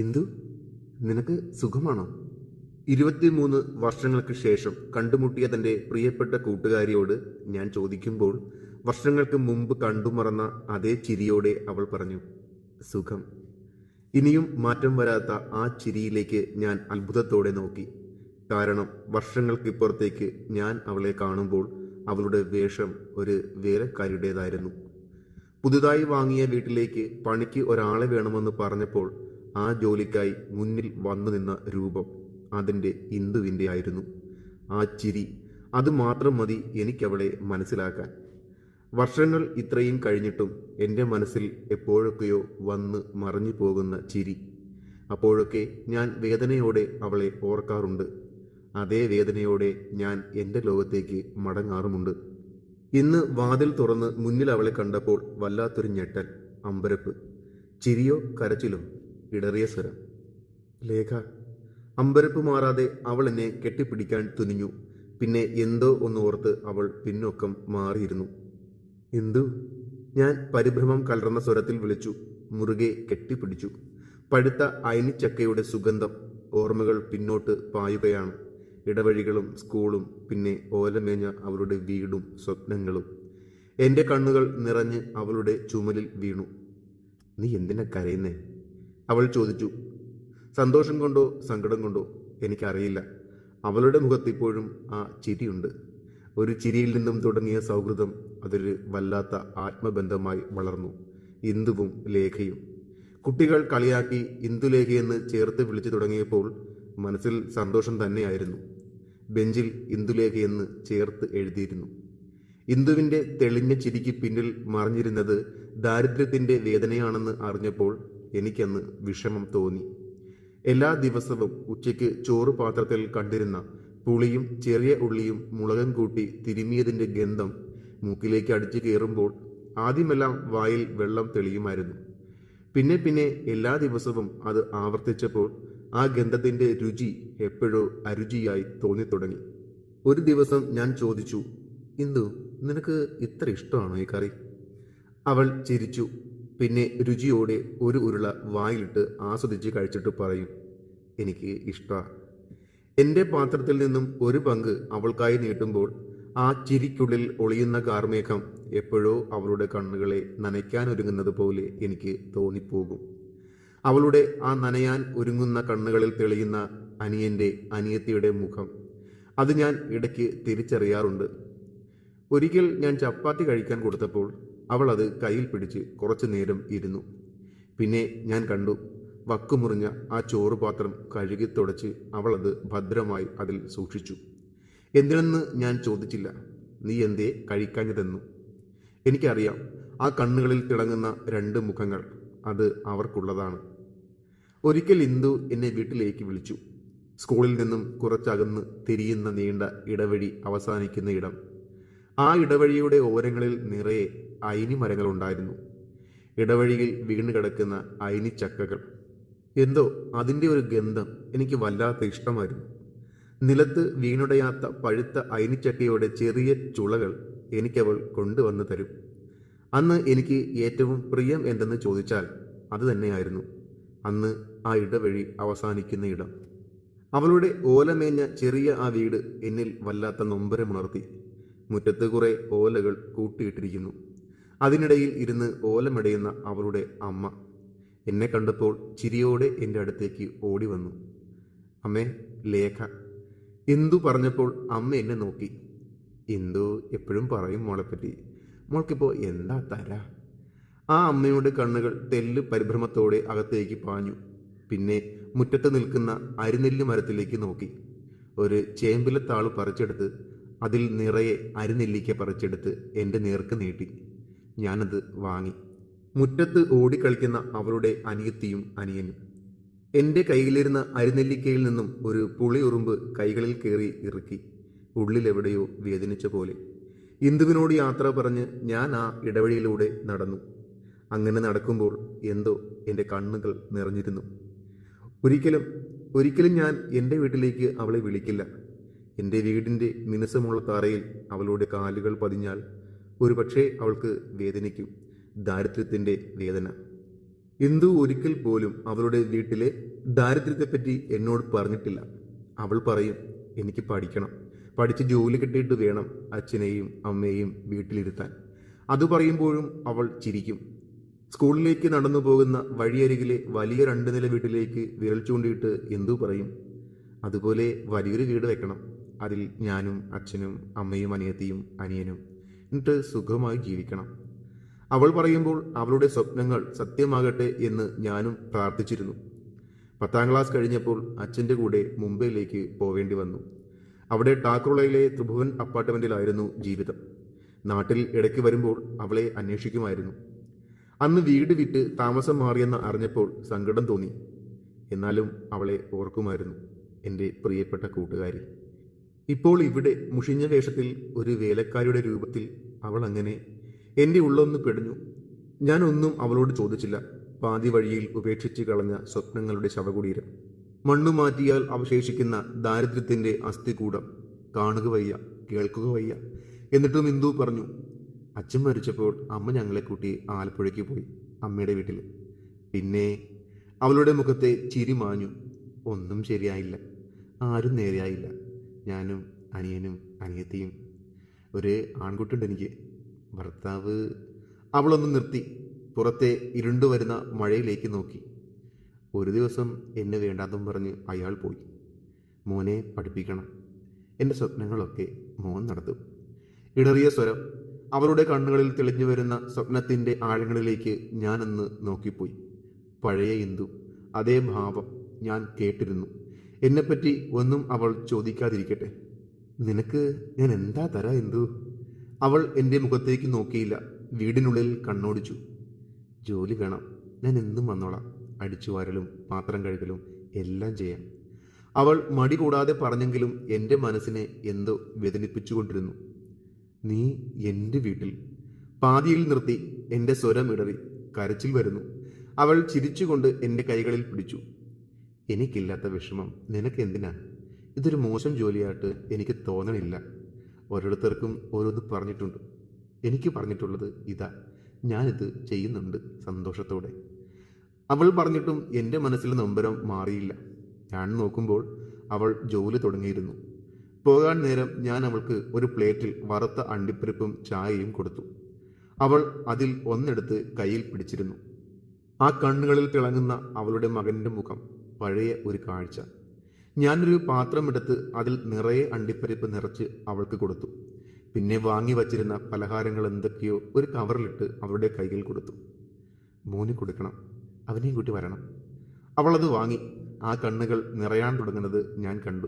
ഇന്ദു നിനക്ക് സുഖമാണോ? ഇരുപത്തിമൂന്ന് വർഷങ്ങൾക്ക് ശേഷം കണ്ടുമുട്ടിയ തന്റെ പ്രിയപ്പെട്ട കൂട്ടുകാരിയോട് ഞാൻ ചോദിക്കുമ്പോൾ വർഷങ്ങൾക്ക് മുമ്പ് കണ്ടുമറന്ന അതേ ചിരിയോടെ അവൾ പറഞ്ഞു സുഖം. ഇനിയും മാറ്റം വരാത്ത ആ ചിരിയിലേക്ക് ഞാൻ അത്ഭുതത്തോടെ നോക്കി. കാരണം വർഷങ്ങൾക്കിപ്പുറത്തേക്ക് ഞാൻ അവളെ കാണുമ്പോൾ അവളുടെ വേഷം ഒരു വേലക്കാരിയുടേതായിരുന്നു. പുതുതായി വാങ്ങിയ വീട്ടിലേക്ക് പണിക്ക് ഒരാളെ വേണമെന്ന് പറഞ്ഞപ്പോൾ ആ ജോലിക്കായി മുന്നിൽ വന്നു നിന്ന രൂപം അതിന്റെ ഇന്ദുവിന്റെ ആയിരുന്നു. ആ ചിരി അത് മാത്രം മതി എനിക്കവളെ മനസ്സിലാക്കാൻ. വർഷങ്ങൾ ഇത്രയും കഴിഞ്ഞിട്ടും എന്റെ മനസ്സിൽ എപ്പോഴൊക്കെയോ വന്ന് മറിഞ്ഞു പോകുന്ന ചിരി. അപ്പോഴൊക്കെ ഞാൻ വേദനയോടെ അവളെ ഓർക്കാറുണ്ട്. അതേ വേദനയോടെ ഞാൻ എന്റെ ലോകത്തേക്ക് മടങ്ങാറുമുണ്ട്. ഇന്ന് വാതിൽ തുറന്ന് മുന്നിൽ അവളെ കണ്ടപ്പോൾ വല്ലാത്തൊരു ഞെട്ടൽ അമ്പരപ്പ്. ചിരിയോ കരച്ചിലോ? ഇടറിയ സ്വരം. ലേഖ അമ്പരപ്പ് മാറാതെ അവൾ എന്നെ കെട്ടിപ്പിടിക്കാൻ തുനിഞ്ഞു. പിന്നെ എന്തോ ഒന്ന് ഓർത്ത് അവൾ പിന്നോക്കം മാറിയിരുന്നു. എന്തു? ഞാൻ പരിഭ്രമം കലർന്ന സ്വരത്തിൽ വിളിച്ചു. മുറുകെ കെട്ടിപ്പിടിച്ചു. പഴുത്ത അയനിച്ചക്കയുടെ സുഗന്ധം ഓർമ്മകൾ പിന്നോട്ട് പായുകയാണ്. ഇടവഴികളും സ്കൂളും പിന്നെ ഓലമേഞ്ഞ അവളുടെ വീടും സ്വപ്നങ്ങളും. എന്റെ കണ്ണുകൾ നിറഞ്ഞ് അവളുടെ ചുമലിൽ വീണു. നീ എന്തിനാ കരയുന്നേ? അവൾ ചോദിച്ചു സന്തോഷം കൊണ്ടോ സങ്കടം കൊണ്ടോ? എനിക്കറിയില്ല. അവളുടെ മുഖത്ത് ഇപ്പോഴും ആ ചിരിയുണ്ട്. ഒരു ചിരിയിൽ നിന്നും തുടങ്ങിയ സൗഹൃദം അതൊരു വല്ലാത്ത ആത്മബന്ധമായി വളർന്നു. ഇന്ദുവും ലേഖയും. കുട്ടികൾ കളിയാക്കി ഇന്ദുലേഖയെന്ന് ചേർത്ത് വിളിച്ചു തുടങ്ങിയപ്പോൾ മനസ്സിൽ സന്തോഷം തന്നെയായിരുന്നു. ബെഞ്ചിൽ ഇന്ദുലേഖയെന്ന് ചേർത്ത് എഴുതിയിരുന്നു. ഇന്ദുവിന്റെ തെളിഞ്ഞ ചിരിക്ക് പിന്നിൽ മറിഞ്ഞിരുന്നത് ദാരിദ്ര്യത്തിന്റെ വേദനയാണെന്ന് അറിഞ്ഞപ്പോൾ എനിക്കന്ന് വിഷമം തോന്നി. എല്ലാ ദിവസവും ഉച്ചയ്ക്ക് ചോറ് പാത്രത്തിൽ കണ്ടിരുന്ന പുളിയും ചെറിയ ഉള്ളിയും മുളകും കൂട്ടി തിരുമിയതിന്റെ ഗന്ധം മൂക്കിലേക്ക് അടിച്ചു കയറുമ്പോൾ ആദ്യമെല്ലാം വായിൽ വെള്ളം തെളിയുമായിരുന്നു. പിന്നെ പിന്നെ എല്ലാ ദിവസവും അത് ആവർത്തിച്ചപ്പോൾ ആ ഗന്ധത്തിന്റെ രുചി എപ്പോഴോ അരുചിയായി തോന്നിത്തുടങ്ങി. ഒരു ദിവസം ഞാൻ ചോദിച്ചു ഇന്ദു നിനക്ക് ഇത്ര ഇഷ്ടമാണോ ഈ കറി? അവൾ ചിരിച്ചു. പിന്നെ രുചിയോടെ ഒരു ഉരുള വായിലിട്ട് ആസ്വദിച്ച് കഴിച്ചിട്ട് പറയും എനിക്ക് ഇഷ്ടമാണ് എന്റെ പാത്രത്തിൽ നിന്നും ഒരു പങ്ക് അവൾക്കായി നീട്ടുമ്പോൾ ആ ചിരിക്കുള്ളിൽ ഒളിയുന്ന കാർമേഘം എപ്പോഴോ അവളുടെ കണ്ണുകളെ നനയ്ക്കാൻ ഒരുങ്ങുന്നത് പോലെ എനിക്ക് തോന്നിപ്പോകും. അവളുടെ ആ നനയാൻ ഒരുങ്ങുന്ന കണ്ണുകളിൽ തെളിയുന്ന അനിയന്റെ അനിയത്തിയുടെ മുഖം. അത് ഞാൻ ഇടയ്ക്ക് തിരിച്ചറിയാറുണ്ട്. ഒരിക്കൽ ഞാൻ ചപ്പാത്തി കഴിക്കാൻ കൊടുത്തപ്പോൾ അവൾ അത് കയ്യിൽ പിടിച്ച് കുറച്ചു നേരം ഇരുന്നു. പിന്നെ ഞാൻ കണ്ടു വക്കുമുറിഞ്ഞ ആ ചോറ് പാത്രം കഴുകി തുടച്ച് അവൾ അത് ഭദ്രമായി അതിൽ സൂക്ഷിച്ചു. എന്തിനെന്ന് ഞാൻ ചോദിച്ചില്ല നീ എന്തേ കഴിക്കാഞ്ഞതെന്നു. എനിക്കറിയാം ആ കണ്ണുകളിൽ തിളങ്ങുന്ന രണ്ട് മുഖങ്ങൾ അത് അവർക്കുള്ളതാണ്. ഒരിക്കൽ ഇന്ദു എന്നെ വീട്ടിലേക്ക് വിളിച്ചു. സ്കൂളിൽ നിന്നും കുറച്ചകന്ന് തിരിയുന്ന നീണ്ട ഇടവഴി അവസാനിക്കുന്ന ഇടം. ആ ഇടവഴിയുടെ ഓരങ്ങളിൽ നിറയെ അയിനി മരങ്ങളുണ്ടായിരുന്നു ഇടവഴിയിൽ വീണ് കിടക്കുന്ന അയിനി ചക്കകൾ എന്തോ അതിന്റെ ഒരു ഗന്ധം എനിക്ക് വല്ലാത്ത ഇഷ്ടമായിരുന്നു. നിലത്ത് വീണുടയാത്ത പഴുത്ത അയിനിച്ചക്കയുടെ ചെറിയ ചുളകൾ എനിക്കവൾ കൊണ്ടുവന്ന് തരും. അന്ന് എനിക്ക് ഏറ്റവും പ്രിയം എന്തെന്ന് ചോദിച്ചാൽ അത് തന്നെയായിരുന്നു. അന്ന് ആ ഇടവഴി അവസാനിക്കുന്ന ഇടം. അവളുടെ ഓലമേഞ്ഞ ചെറിയ ആ വീട് എന്നിൽ വല്ലാത്ത നൊമ്പരമുണർത്തി. മുറ്റത്ത് കുറെ ഓലകൾ കൂട്ടിയിട്ടിരിക്കുന്നു. അതിനിടയിൽ ഇരുന്ന് ഓലമടയുന്ന അവളുടെ അമ്മ എന്നെ കണ്ടപ്പോൾ ചിരിയോടെ എന്റെ അടുത്തേക്ക് ഓടി വന്നു അമ്മേ ലേഖ എന്തു പറഞ്ഞപ്പോൾ അമ്മ എന്നെ നോക്കി? എന്തു എപ്പോഴും പറയും മോളെപ്പറ്റി. മോൾക്കിപ്പോൾ എന്താ തര? ആ അമ്മയുടെ കണ്ണുകൾ തെല്ല് പരിഭ്രമത്തോടെ അകത്തേക്ക് പാഞ്ഞു. പിന്നെ മുറ്റത്ത് നിൽക്കുന്ന അരിനെല്ല് മരത്തിലേക്ക് നോക്കി. ഒരു ചേമ്പിലത്താൾ പറിച്ചെടുത്ത് അതിൽ നിറയെ അരിനെല്ലിക്ക പറിച്ചെടുത്ത് എന്റെ നേർക്ക് നീട്ടി. ഞാനത് വാങ്ങി. മുറ്റത്ത് ഓടിക്കളിക്കുന്ന അവളുടെ അനിയത്തിയും അനിയനും. എന്റെ കയ്യിലിരുന്ന അരിനെല്ലിക്കയിൽ നിന്നും ഒരു പുളി ഉറുമ്പ് കൈകളിൽ കയറി ഇറുക്കി. ഉള്ളിലെവിടെയോ വേദനിച്ച പോലെ. ഇന്ദുവിനോട് യാത്ര പറഞ്ഞ് ഞാൻ ആ ഇടവഴിയിലൂടെ നടന്നു. അങ്ങനെ നടക്കുമ്പോൾ എന്തോ എന്റെ കണ്ണുകൾ നിറഞ്ഞിരുന്നു. ഒരിക്കലും ഒരിക്കലും ഞാൻ എന്റെ വീട്ടിലേക്ക് അവളെ വിളിക്കില്ല. എന്റെ വീടിന്റെ മിനുസമുള്ള തറയിൽ അവളുടെ കാലുകൾ പതിഞ്ഞാൽ ഒരുപക്ഷെ അവൾക്ക് വേദനിക്കും. ദാരിദ്ര്യത്തിന്റെ വേദന. ഇന്ദു ഒരിക്കൽ പോലും അവളുടെ വീട്ടിലെ ദാരിദ്ര്യത്തെപ്പറ്റി എന്നോട് പറഞ്ഞിട്ടില്ല. അവൾ പറയും എനിക്ക് പഠിക്കണം. പഠിച്ച് ജോലി കിട്ടിയിട്ട് വേണം അച്ഛനെയും അമ്മയെയും വീട്ടിലിരുത്താൻ. അത് പറയുമ്പോഴും അവൾ ചിരിക്കും. സ്കൂളിലേക്ക് നടന്നു പോകുന്ന വഴിയരികിലെ വലിയ രണ്ട് നില വീട്ടിലേക്ക് വിരൽ ചൂണ്ടിയിട്ട് എന്തു പറയും? അതുപോലെ വലിയൊരു വീട് വെക്കണം. അതിൽ ഞാനും അച്ഛനും അമ്മയും അനിയത്തിയും അനിയനും എന്നിട്ട് സുഖമായി ജീവിക്കണം. അവൾ പറയുമ്പോൾ അവളുടെ സ്വപ്നങ്ങൾ സത്യമാകട്ടെ എന്ന് ഞാനും പ്രാർത്ഥിച്ചിരുന്നു. പത്താം ക്ലാസ് കഴിഞ്ഞപ്പോൾ അച്ഛന്റെ കൂടെ മുംബൈയിലേക്ക് പോവേണ്ടി വന്നു. അവിടെ ടാക്കുളയിലെ ത്രിഭുവൻ അപ്പാർട്ട്മെന്റിലായിരുന്നു ജീവിതം. നാട്ടിൽ ഇടയ്ക്ക് വരുമ്പോൾ അവളെ അന്വേഷിക്കുമായിരുന്നു. അന്ന് വീട് വിട്ട് താമസം മാറിയെന്ന് അറിഞ്ഞപ്പോൾ സങ്കടം തോന്നി. എന്നാലും അവളെ ഓർക്കുമായിരുന്നു എന്റെ പ്രിയപ്പെട്ട കൂട്ടുകാരി. ഇപ്പോൾ ഇവിടെ മുഷിഞ്ഞ വേഷത്തിൽ ഒരു വേലക്കാരിയുടെ രൂപത്തിൽ അവൾ അങ്ങനെ എന്റെ ഉള്ളൊന്ന് പെടഞ്ഞു ഞാനൊന്നും അവളോട് ചോദിച്ചില്ല. പാതി വഴിയിൽ ഉപേക്ഷിച്ച് കളഞ്ഞ സ്വപ്നങ്ങളുടെ ശവകുടീരം. മണ്ണു മാറ്റിയാൽ അവശേഷിക്കുന്ന ദാരിദ്ര്യത്തിന്റെ അസ്ഥികൂടം. കാണുക വയ്യ കേൾക്കുക വയ്യ. എന്നിട്ടും ഇന്ദു പറഞ്ഞു അച്ഛൻ മരിച്ചപ്പോൾ അമ്മ ഞങ്ങളെ കൂട്ടി ആലപ്പുഴയ്ക്ക് പോയി അമ്മയുടെ വീട്ടിൽ പിന്നെ അവളുടെ മുഖത്തെ ചിരി മാഞ്ഞു. ഒന്നും ശരിയായില്ല. ആരും നേരെയായില്ല. ഞാനും അനിയനും അനിയത്തിയും ഒരു ആൺകുട്ടിയുണ്ട് എനിക്ക്. ഭർത്താവ് അവളൊന്ന് നിർത്തി. പുറത്തെ ഇരുണ്ടു വരുന്ന മഴയിലേക്ക് നോക്കി. ഒരു ദിവസം എന്നെ വേണ്ടാതും പറഞ്ഞ് അയാൾ പോയി. മോനെ പഠിപ്പിക്കണം. എന്റെ സ്വപ്നങ്ങളൊക്കെ മോൻ നടത്തും. ഇടറിയ സ്വരം. അവരുടെ കണ്ണുകളിൽ തെളിഞ്ഞു വരുന്ന സ്വപ്നത്തിന്റെ ആഴങ്ങളിലേക്ക് ഞാനന്ന് നോക്കിപ്പോയി. പഴയ ഇന്ദു. അതേ ഭാവം ഞാൻ കേട്ടിരുന്നു. എന്നെപ്പറ്റി ഒന്നും അവൾ ചോദിക്കാതിരിക്കട്ടെ? നിനക്ക് ഞാൻ എന്താ തരാ എന്തു? അവൾ എന്റെ മുഖത്തേക്ക് നോക്കിയില്ല. വീടിനുള്ളിൽ കണ്ണോടിച്ചു. ജോലി വേണം. ഞാൻ എന്നും വന്നോളാം. അടിച്ചു വാരലും പാത്രം കഴുകലും എല്ലാം ചെയ്യാം. അവൾ മടി കൂടാതെ പറഞ്ഞെങ്കിലും എന്റെ മനസ്സിനെ എന്തോ വേദനിപ്പിച്ചുകൊണ്ടിരുന്നു. നീ എന്റെ വീട്ടിൽ. പാതിയിൽ നിർത്തി എന്റെ സ്വരം ഇടറി. കരച്ചിൽ വരുന്നു. അവൾ ചിരിച്ചുകൊണ്ട് എന്റെ കൈകളിൽ പിടിച്ചു. എനിക്കില്ലാത്ത വിഷമം നിനക്ക് എന്തിനാ ഇതൊരു മോശം ജോലിയായിട്ട് എനിക്ക് തോന്നണില്ല. ഓരോരുത്തർക്കും ഓരോന്ന് പറഞ്ഞിട്ടുണ്ട്. എനിക്ക് പറഞ്ഞിട്ടുള്ളത് ഇതാ. ഞാനിത് ചെയ്യുന്നുണ്ട് സന്തോഷത്തോടെ. അവൾ പറഞ്ഞിട്ടും എന്റെ മനസ്സിലെ നൊമ്പരം മാറിയില്ല. ഞാൻ നോക്കുമ്പോൾ അവൾ ജോലി തുടങ്ങിയിരുന്നു. പോകാൻ നേരം ഞാൻ അവൾക്ക് ഒരു പ്ലേറ്റിൽ വറുത്ത അണ്ടിപ്പരിപ്പും ചായയും കൊടുത്തു. അവൾ അതിൽ ഒന്നെടുത്ത് കയ്യിൽ പിടിച്ചിരുന്നു. ആ കണ്ണുകളിൽ തിളങ്ങുന്ന അവളുടെ മകന്റെ മുഖം പഴയ ഒരു കാഴ്ച. ഞാനൊരു പാത്രമെടുത്ത് അതിൽ നിറയെ അണ്ടിപ്പരിപ്പ് നിറച്ച് അവൾക്ക് കൊടുത്തു. പിന്നെ വാങ്ങി വച്ചിരുന്ന പലഹാരങ്ങൾ എന്തൊക്കെയോ ഒരു കവറിലിട്ട് അവളുടെ കയ്യിൽ കൊടുത്തു. മോന് കൊടുക്കണം. അവനെയും കൂട്ടി വരണം. അവളത് വാങ്ങി. ആ കണ്ണുകൾ നിറയാൻ തുടങ്ങുന്നത് ഞാൻ കണ്ടു.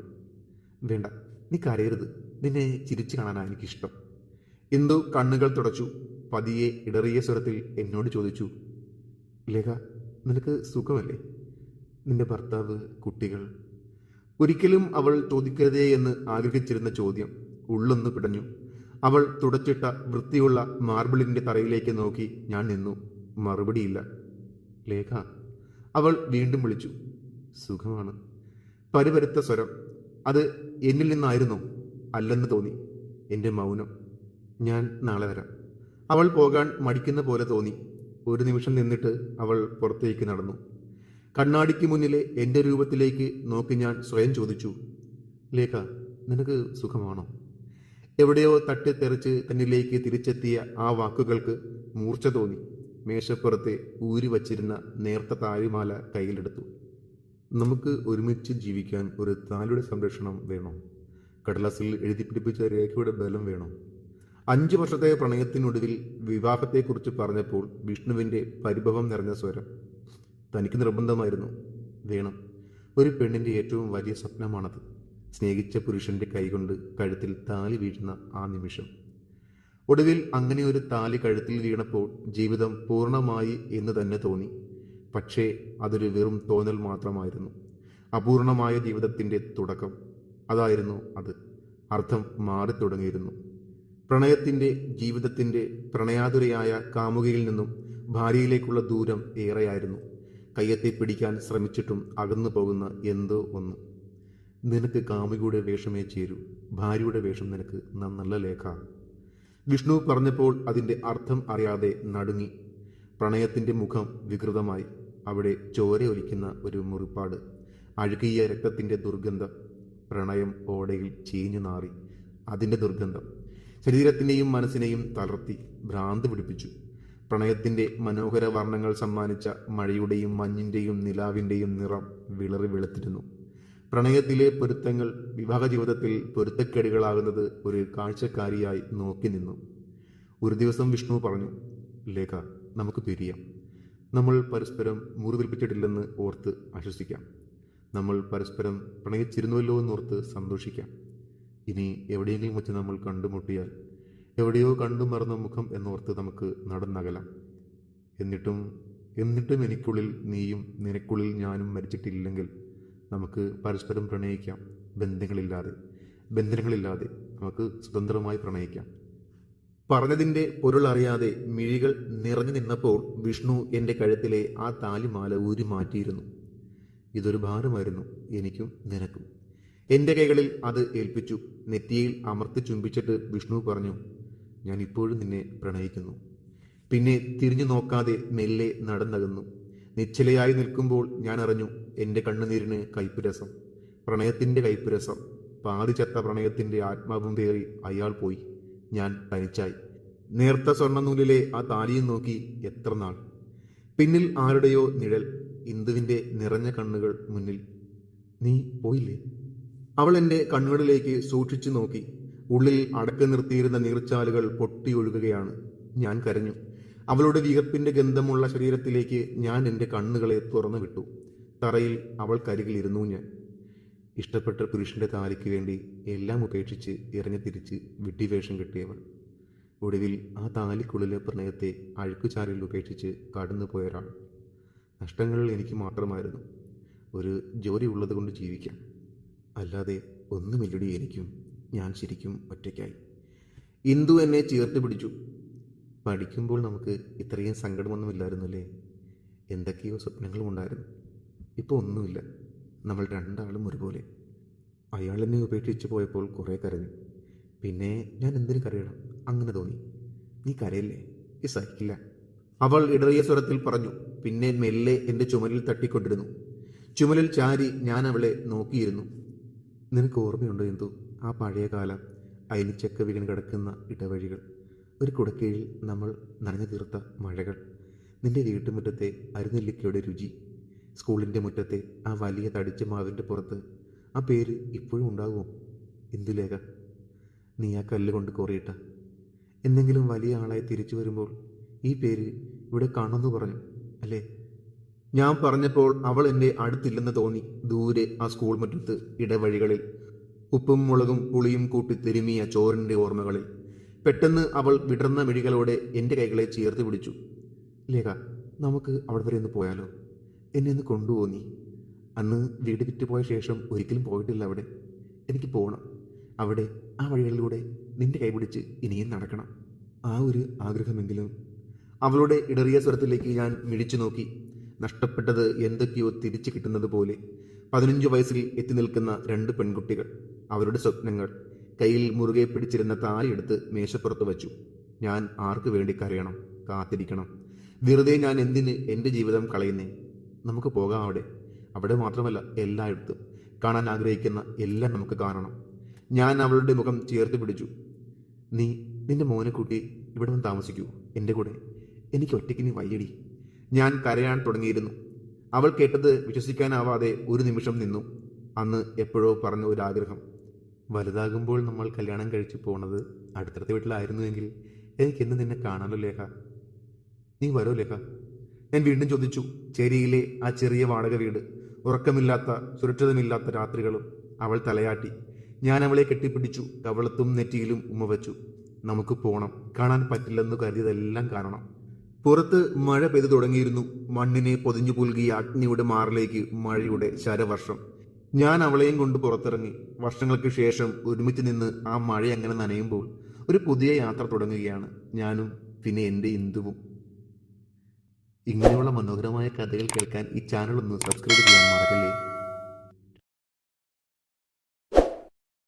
വേണ്ട നീ കരയരുത്. നിന്നെ ചിരിച്ചു കാണാനാണ് എനിക്കിഷ്ടം. ഇന്ദു കണ്ണുകൾ തുടച്ചു. പതിയെ ഇടറിയ സ്വരത്തിൽ എന്നോട് ചോദിച്ചു ലേഖ നിനക്ക് സുഖമല്ലേ? നിന്റെ ഭർത്താവ് കുട്ടികൾ. ഒരിക്കലും അവൾ ചോദിക്കരുതേ എന്ന് ആഗ്രഹിച്ചിരുന്ന ചോദ്യം ഉള്ളൊന്ന് പിടഞ്ഞു. അവൾ തുടച്ചിട്ട വൃത്തിയുള്ള മാർബിളിന്റെ തറയിലേക്ക് നോക്കി ഞാൻ നിന്നു. മറുപടിയില്ല. ലേഖ അവൾ വീണ്ടും വിളിച്ചു. സുഖമാണ്. പരുപരുത്ത സ്വരം. അത് എന്നിൽ നിന്നായിരുന്നു അല്ലെന്ന് തോന്നി. എന്റെ മൗനം. ഞാൻ നാളെ വരാം. അവൾ പോകാൻ മടിക്കുന്ന പോലെ തോന്നി. ഒരു നിമിഷം നിന്നിട്ട് അവൾ പുറത്തേക്ക് നടന്നു. കണ്ണാടിക്ക് മുന്നിലെ എന്റെ രൂപത്തിലേക്ക് നോക്കി ഞാൻ സ്വയം ചോദിച്ചു ലേഖ നിനക്ക് സുഖമാണോ? എവിടെയോ തട്ടി തെറിച്ച് തന്നിലേക്ക് തിരിച്ചെത്തിയ ആ വാക്കുകൾക്ക് മൂർച്ച തോന്നി. മേശപ്പുറത്തെ ഊരി വച്ചിരുന്ന നേർത്ത താഴിമാല കയ്യിലെടുത്തു. നമുക്ക് ഒരുമിച്ച് ജീവിക്കാൻ ഒരു താലിയുടെ സംരക്ഷണം വേണം? കടലാസിൽ എഴുതി പിടിപ്പിച്ച രേഖയുടെ ബലം വേണം? അഞ്ചു വർഷത്തെ പ്രണയത്തിനൊടുവിൽ വിവാഹത്തെക്കുറിച്ച് പറഞ്ഞപ്പോൾ വിഷ്ണുവിന്റെ പരിഭവം നിറഞ്ഞ സ്വരം. തനിക്ക് നിർബന്ധമായിരുന്നു. വേണം. ഒരു പെണ്ണിന്റെ ഏറ്റവും വലിയ സ്വപ്നമാണത്. സ്നേഹിച്ച പുരുഷന്റെ കൈകൊണ്ട് കഴുത്തിൽ താലി വീഴുന്ന ആ നിമിഷം. ഒടുവിൽ അങ്ങനെ ഒരു താലി കഴുത്തിൽ വീണപ്പോൾ ജീവിതം പൂർണമായി എന്ന് തന്നെ തോന്നി. പക്ഷേ അതൊരു വെറും തോന്നൽ മാത്രമായിരുന്നു. അപൂർണമായ ജീവിതത്തിന്റെ തുടക്കം. അതായിരുന്നു അത്. അർത്ഥം മാറി തുടങ്ങിയിരുന്നു. പ്രണയത്തിന്റെ ജീവിതത്തിന്റെ പ്രണയാതുരയായ കാമുകയിൽ നിന്നും ഭാര്യയിലേക്കുള്ള ദൂരം ഏറെയായിരുന്നു. കയ്യെത്തി പിടിക്കാൻ ശ്രമിച്ചിട്ടും അകന്നു പോകുന്ന എന്തോ ഒന്ന്. നിനക്ക് കാമുകിയുടെ വേഷമേ ചേരൂ. ഭാര്യയുടെ വേഷം നിനക്ക് നന്നല്ല ലേഖ. വിഷ്ണു പറഞ്ഞപ്പോൾ അതിന്റെ അർത്ഥം അറിയാതെ നടുങ്ങി. പ്രണയത്തിന്റെ മുഖം വികൃതമായി. അവിടെ ചോരയൊലിക്കുന്ന ഒരു മുറിപ്പാട്. അഴുകിയ രക്തത്തിന്റെ ദുർഗന്ധം. പ്രണയം ഓടയിൽ ചീഞ്ഞു നാറി. അതിന്റെ ദുർഗന്ധം. ശരീരത്തിനെയും മനസ്സിനെയും തളർത്തി. ഭ്രാന്ത് പിടിപ്പിച്ചു. പ്രണയത്തിന്റെ മനോഹര വർണങ്ങൾ സമ്മാനിച്ച മഴയുടെയും മഞ്ഞിന്റെയും നിലാവിന്റെയും നിറം വിളറി വെളുത്തിരുന്നു. പ്രണയത്തിലെ പൊരുത്തങ്ങൾ വിവാഹ ജീവിതത്തിൽ പൊരുത്തക്കേടുകളാകുന്നത് ഒരു കാഴ്ചക്കാരിയായി നോക്കി നിന്നു. ഒരു ദിവസം വിഷ്ണു പറഞ്ഞു ലേഖ നമുക്ക് പിരിയാം. നമ്മൾ പരസ്പരം മുറിവേൽപ്പിച്ചിട്ടില്ലെന്ന് ഓർത്ത് ആശ്വസിക്കാം. നമ്മൾ പരസ്പരം പ്രണയിച്ചിരുന്നുവല്ലോ എന്നോർത്ത് സന്തോഷിക്കാം. ഇനി എവിടെയെങ്കിലും വെച്ച് നമ്മൾ കണ്ടുമുട്ടിയാൽ എവിടെയോ കണ്ടു മറന്ന മുഖം എന്നോർത്ത് നമുക്ക് നടന്നകലാം. എന്നിട്ടും എന്നിട്ടും എനിക്കുള്ളിൽ നീയും നിനക്കുള്ളിൽ ഞാനും മരിച്ചിട്ടില്ലെങ്കിൽ നമുക്ക് പരസ്പരം പ്രണയിക്കാം. ബന്ധങ്ങളില്ലാതെ ബന്ധനങ്ങളില്ലാതെ നമുക്ക് സ്വതന്ത്രമായി പ്രണയിക്കാം. പറഞ്ഞതിന്റെ പൊരുൾ അറിയാതെ മിഴികൾ നിറഞ്ഞു നിന്നപ്പോൾ വിഷ്ണു എന്റെ കഴുത്തിലെ ആ താലിമാല ഊരി മാറ്റിയിരുന്നു. ഇതൊരു ഭാരമായിരുന്നു എനിക്കും നിനക്കും. എന്റെ കൈകളിൽ അത് ഏൽപ്പിച്ചു. നെറ്റിയിൽ അമർത്തി ചുംബിച്ചിട്ട് വിഷ്ണു പറഞ്ഞു ഞാൻ ഇപ്പോഴും നിന്നെ പ്രണയിക്കുന്നു. പിന്നെ തിരിഞ്ഞു നോക്കാതെ മെല്ലെ നടന്നകന്നു. നിശ്ചലയായി നിൽക്കുമ്പോൾ ഞാൻ അറിഞ്ഞു എന്റെ കണ്ണുനീരിന് കൈപ്പുരസം. പ്രണയത്തിന്റെ കയ്പുരസം പാതിച്ചത്ത പ്രണയത്തിന്റെ ആത്മാവും പേറി അയാൾ പോയി. ഞാൻ തനിച്ചായി. നേർത്ത സ്വർണനൂലിലെ ആ താലിയും നോക്കി എത്ര നാൾ. പിന്നിൽ ആരുടെയോ നിഴൽ ഇന്ദുവിന്റെ നിറഞ്ഞ കണ്ണുകൾ മുന്നിൽ. നീ പോയില്ലേ? അവൾ എന്റെ കണ്ണുകളിലേക്ക് സൂക്ഷിച്ചു നോക്കി. ഉള്ളിൽ അടക്കി നിർത്തിയിരുന്ന നീർച്ചാലുകൾ പൊട്ടിയൊഴുകുകയാണ് ഞാൻ കരഞ്ഞു. അവളുടെ വിയർപ്പിന്റെ ഗന്ധമുള്ള ശരീരത്തിലേക്ക് ഞാൻ എന്റെ കണ്ണുകളെ തുറന്നു വിട്ടു തറയിൽ അവൾ അവൾക്കരികിലിരുന്നു ഞാൻ. ഇഷ്ടപ്പെട്ട പുരുഷന്റെ താലിക്ക് വേണ്ടി എല്ലാം ഉപേക്ഷിച്ച് ഇറങ്ങി തിരിച്ച് വിഡ്ഢിവേഷം കിട്ടിയവൾ. ഒടുവിൽ ആ താലിക്കുള്ളിലെ പ്രണയത്തെ അഴുക്കുചാലിൽ ഉപേക്ഷിച്ച് കടന്നു പോയൊരാൾ നഷ്ടങ്ങൾ എനിക്ക് മാത്രമായിരുന്നു. ഒരു ജോലി ഉള്ളത് കൊണ്ട് ജീവിക്കാം. അല്ലാതെ ഒന്നുമില്ലടി എനിക്കും. ഞാൻ ശരിക്കും ഒറ്റയ്ക്കായി. ഇന്ദു എന്നെ ചേർത്ത് പിടിച്ചു. പഠിക്കുമ്പോൾ നമുക്ക് ഇത്രയും സങ്കടമൊന്നുമില്ലായിരുന്നു അല്ലേ എന്തൊക്കെയോ സ്വപ്നങ്ങളും ഉണ്ടായിരുന്നു ഇപ്പോൾ ഒന്നുമില്ല. നമ്മൾ രണ്ടാളും ഒരുപോലെ. അയാൾ എന്നെ ഉപേക്ഷിച്ച് പോയപ്പോൾ കുറേ കരഞ്ഞു. പിന്നെ ഞാൻ എന്തിനു കരയണം? അങ്ങനെ തോന്നി. നീ കരയല്ലേ? ഈ സഹിക്കില്ല. അവൾ ഇടറിയ സ്വരത്തിൽ പറഞ്ഞു. പിന്നെ മെല്ലെ എന്റെ ചുമലിൽ തട്ടിക്കൊണ്ടിരുന്നു. ചുമലിൽ ചാരി ഞാൻ അവളെ നോക്കിയിരുന്നു. നിനക്ക് ഓർമ്മയുണ്ടോ എന്തു ആ പഴയ കാലം അയലിച്ചക്ക വീണ് കിടക്കുന്ന ഇടവഴികൾ. ഒരു കുടക്കീഴിൽ നമ്മൾ നനഞ്ഞു തീർത്ത മഴകൾ. നിന്റെ വീട്ടുമുറ്റത്തെ അരുനെല്ലിക്കയുടെ രുചി. സ്കൂളിന്റെ മുറ്റത്തെ ആ വലിയ തടിച്ച മാവിന്റെ പുറത്ത് ആ പേര് ഇപ്പോഴും ഉണ്ടാകുമോ? എന്തുലേഖ നീ ആ കല്ല് കൊണ്ട് കോറിയിട്ട. എന്തെങ്കിലും വലിയ ആളായി തിരിച്ചു വരുമ്പോൾ ഈ പേര് ഇവിടെ കാണുമെന്ന് പറഞ്ഞു അല്ലേ? ഞാൻ പറഞ്ഞപ്പോൾ അവൾ എന്റെ അടുത്തില്ലെന്ന് തോന്നി ദൂരെ ആ സ്കൂൾ മുറ്റത്ത് ഇടവഴികളിൽ ഉപ്പും മുളകും പുളിയും കൂട്ടി തിരുമിയ ചോറിന്റെ ഓർമ്മകളിൽ. പെട്ടെന്ന് അവൾ വിടർന്ന മിഴികളോടെ എന്റെ കൈകളെ ചേർത്ത് പിടിച്ചു. ലേഖ നമുക്ക് അവിടെ വരെ ഒന്ന് പോയാലോ? എന്നെ ഒന്ന് കൊണ്ടുപോ അന്ന് വീട് വിറ്റുപോയ ശേഷം ഒരിക്കലും പോയിട്ടില്ല അവിടെ. എനിക്ക് പോകണം അവിടെ ആ വഴികളിലൂടെ നിന്റെ കൈപിടിച്ച് ഇനിയും നടക്കണം. ആ ഒരു ആഗ്രഹമെങ്കിലും അവളുടെ ഇടറിയ സ്വരത്തിലേക്ക് ഞാൻ മിഴിച്ചു നോക്കി. നഷ്ടപ്പെട്ടത് എന്തൊക്കെയോ തിരിച്ചു കിട്ടുന്നത് പോലെ പതിനഞ്ച് വയസ്സിൽ എത്തി നിൽക്കുന്ന രണ്ട് പെൺകുട്ടികൾ. അവരുടെ സ്വപ്നങ്ങൾ. കയ്യിൽ മുറുകെ പിടിച്ചിരുന്ന താലിയെടുത്ത് മേശപ്പുറത്ത് വച്ചു. ഞാൻ ആർക്ക് വേണ്ടി കരയണം? കാത്തിരിക്കണം. വെറുതെ ഞാൻ എന്തിന് എന്റെ ജീവിതം കളയുന്നേ? നമുക്ക് പോകാം അവിടെ. അവിടെ മാത്രമല്ല എല്ലായിടത്തും. കാണാൻ ആഗ്രഹിക്കുന്ന എല്ലാം നമുക്ക് കാണണം. ഞാൻ അവളുടെ മുഖം ചേർത്ത് പിടിച്ചു. നീ നിന്റെ മോനെ കൂട്ടി ഇവിടെ വന്ന് താമസിക്കൂ. എന്റെ കൂടെ. എനിക്ക് ഒറ്റയ്ക്ക് നീ വയ്യടി. ഞാൻ കരയാൻ തുടങ്ങിയിരുന്നു. അവൾ കേട്ടത് വിശ്വസിക്കാനാവാതെ ഒരു നിമിഷം നിന്നു. അന്ന് എപ്പോഴോ പറഞ്ഞ ഒരു ആഗ്രഹം വലുതാകുമ്പോൾ നമ്മൾ കല്യാണം കഴിച്ചു പോണത് അടുത്തടുത്ത വീട്ടിലായിരുന്നുവെങ്കിൽ എനിക്ക് എന്ന് നിന്നെ കാണാമല്ലോ ലേഖ. നീ വരോ ലേഖ. ഞാൻ വീണ്ടും ചോദിച്ചു ചേരിയിലെ ആ ചെറിയ വാടക വീട് ഉറക്കമില്ലാത്ത സുരക്ഷിതമില്ലാത്ത രാത്രികളും അവൾ തലയാട്ടി. ഞാൻ അവളെ കെട്ടിപ്പിടിച്ചു കവളത്തും നെറ്റിയിലും ഉമ്മ വച്ചു. നമുക്ക് പോണം കാണാൻ പറ്റില്ലെന്ന് കരുതിയതെല്ലാം കാണണം. പുറത്ത് മഴ പെയ്തു തുടങ്ങിയിരുന്നു മണ്ണിനെ പൊതിഞ്ഞു പുൽകിയ അഗ്നിയുടെ മാറിലേക്ക് മഴയുടെ ശരവർഷം. ഞാൻ അവളെയും കൊണ്ട് പുറത്തിറങ്ങി. വർഷങ്ങൾക്ക് ശേഷം ഒരുമിച്ച് നിന്ന് ആ മഴ അങ്ങനെ നനയുമ്പോൾ ഒരു പുതിയ യാത്ര തുടങ്ങുകയാണ് ഞാനും പിന്നെ എന്റെ ഇന്ദുവും. ഇങ്ങനെയുള്ള മനോഹരമായ കഥകൾ കേൾക്കാൻ ഈ ചാനൽ ഒന്ന് സബ്സ്ക്രൈബ് ചെയ്യാൻ മറക്കല്ലേ?